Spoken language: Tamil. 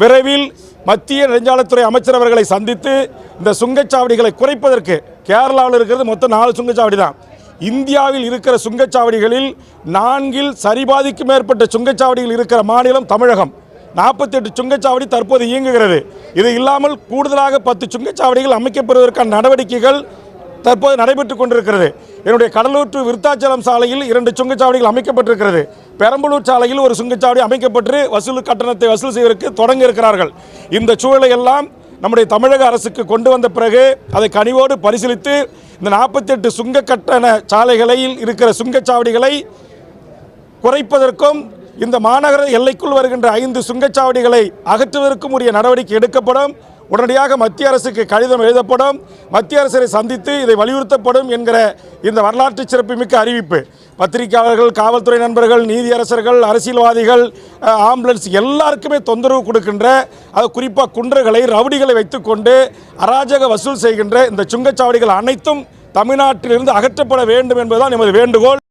விரைவில் மத்திய நெடுஞ்சாலைத்துறை அமைச்சர் அவர்களை சந்தித்து இந்த சுங்கச்சாவடிகளை குறைப்பதற்கு கேரளாவில் இருக்கிறது மொத்தம் நாலு சுங்கச்சாவடி தான் இந்தியாவில் இருக்கிற சுங்கச்சாவடிகளில் நான்கில் சரிபாதிக்கு மேற்பட்ட சுங்கச்சாவடிகள் இருக்கிற மாநிலம் தமிழகம். நாற்பத்தெட்டு சுங்கச்சாவடி தற்போது இயங்குகிறது. இது இல்லாமல் கூடுதலாக பத்து சுங்கச்சாவடிகள் அமைக்கப்படுவதற்கான நடவடிக்கைகள் தற்போது நடைபெற்றுக் கொண்டிருக்கிறது. என்னுடைய கடலூர் டு விருத்தாச்சலம் சாலையில் இரண்டு சுங்கச்சாவடிகள் அமைக்கப்பட்டிருக்கிறது. பெரம்பலூர் சாலையில் ஒரு சுங்கச்சாவடி அமைக்கப்பட்டு வசூல் கட்டணத்தை வசூல் செய்வதற்கு தொடங்க இருக்கிறார்கள். இந்த சூழலை எல்லாம் நம்முடைய தமிழக அரசுக்கு கொண்டு வந்த பிறகு அதை கனிவோடு பரிசீலித்து இந்த நாற்பத்தெட்டு சுங்க கட்டண சாலைகளில் இருக்கிற சுங்கச்சாவடிகளை குறைப்பதற்கும் இந்த மாநகர எல்லைக்குள் வருகின்ற ஐந்து சுங்கச்சாவடிகளை அகற்றுவதற்கும் உரிய நடவடிக்கை எடுக்கப்படும். உடனடியாக மத்திய அரசுக்கு கடிதம் எழுதப்படும். மத்திய அரசரை சந்தித்து இதை வலியுறுத்தப்படும் என்கிற இந்த வரலாற்று சிறப்புமிக்க அறிவிப்பு. பத்திரிகையாளர்கள் காவல்துறை நண்பர்கள் நீதியரசர்கள் அரசியல்வாதிகள் ஆம்புலன்ஸ் எல்லாருக்குமே தொந்தரவு கொடுக்கின்ற அது குறிப்பாக குன்றர்களை ரவுடிகளை வைத்துக்கொண்டு அராஜக வசூல் செய்கின்ற இந்த சுங்கச்சாவடிகள் அனைத்தும் தமிழ்நாட்டிலிருந்து அகற்றப்பட வேண்டும் என்பதுதான் எமது வேண்டுகோள்.